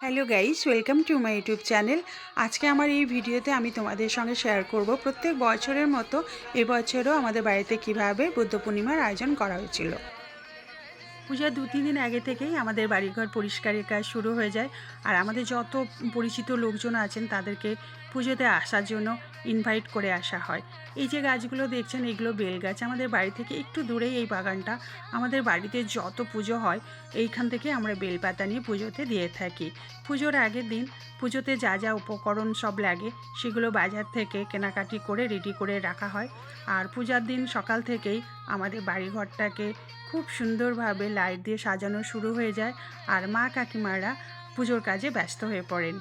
Hello guys welcome to my YouTube channel আজকে আমার এই ভিডিওতে আমি তোমাদের সঙ্গে শেয়ার করব প্রত্যেক বছরের মতো এবছরও আমাদের বাড়িতে কীভাবে বুদ্ধ পূর্ণিমার আয়োজন করা হয়েছিল। পূজার দু তিন দিন আগে থেকেই আমাদের বাড়িঘর পরিষ্কারের কাজ শুরু হয়ে যায়। আর আমাদের যত পরিচিত লোকজন আছেন তাদেরকে পুজোতে আসার জন্য ইনভাইট করে আসা হয়। এই যে গাছগুলো দেখছেন, এগুলো বেল গাছ আমাদের বাড়ি থেকে একটু দূরেই এই বাগানটা। আমাদের বাড়িতে যত পুজো হয়, এইখান থেকে আমরা বেলপাতা নিয়ে পুজোতে দিয়ে থাকি। পুজোর আগের দিন পুজোতে যা যা উপকরণ সব লাগে, সেগুলো বাজার থেকে কেনাকাটি করে রেডি করে রাখা হয়। আর পূজার দিন সকাল থেকেই আমাদের বাড়িঘরটাকে খুব সুন্দরভাবে লাইট দিয়ে সাজানো শুরু হয়ে যায়। আর মা কাকিমারা পুজোর কাজে ব্যস্ত হয়ে পড়েন।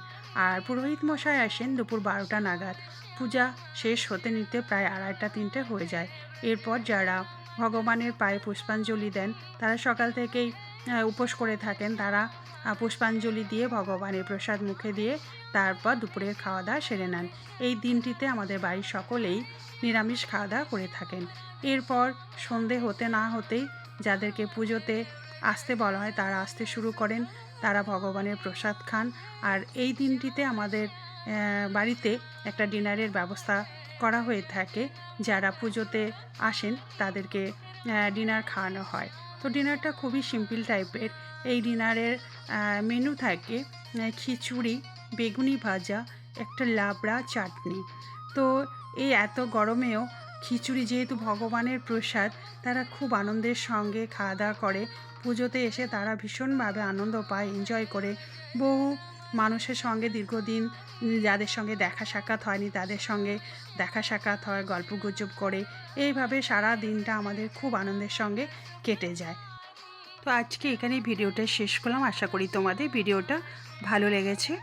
আর পুরোহিত মশাই আসেন দুপুর বারোটা নাগাদ। পূজা শেষ হতে নিতে প্রায় আড়াইটা তিনটে হয়ে যায়। এরপর যারা ভগবানের পায়ে পুষ্পাঞ্জলি দেন, তারা সকাল থেকেই উপোস করে থাকেন। তারা পুষ্পাঞ্জলি দিয়ে ভগবানের প্রসাদ মুখে দিয়ে তারপর দুপুরের খাওয়া দাওয়া সেরে নেন। এই দিনটিতে আমাদের বাড়ির সকলেই নিরামিষ খাওয়া দাওয়া করে থাকেন। এরপর সন্ধে হতে না হতেই যাদেরকে পুজোতে আসতে বলা হয়, তারা আসতে শুরু করেন। তারা ভগবানের প্রসাদ খান। আর এই দিনটিতে আমাদের বাড়িতে একটা ডিনারের ব্যবস্থা করা হয়ে থাকে। যারা পুজোতে আসেন, তাদেরকে ডিনার খাওয়ানো হয়। তো ডিনারটা খুবই সিম্পল টাইপের। এই ডিনারের মেনু থাকে খিচুড়ি, বেগুনি ভাজা, একটা লাবড়া, চাটনি। তো এই এত গরমেও খিচুড়ি যেহেতু ভগবানের প্রসাদ, তারা খুব আনন্দের সঙ্গে খাওয়া দাওয়া করে। পুজোতে এসে তারা ভীষণভাবে আনন্দ পায় এনজয় করে। বহু মানুষের সঙ্গে দীর্ঘদিন যাদের সঙ্গে দেখা সাক্ষাৎ হয়নি, তাদের সঙ্গে দেখা সাক্ষাৎ হয়, গল্প গুজব করে। এইভাবে সারা দিনটা আমাদের খুব আনন্দের সঙ্গে কেটে যায়। তো আজকে এখানেই ভিডিওটা শেষ করলাম। আশা করি তোমাদের ভিডিওটা ভালো লেগেছে।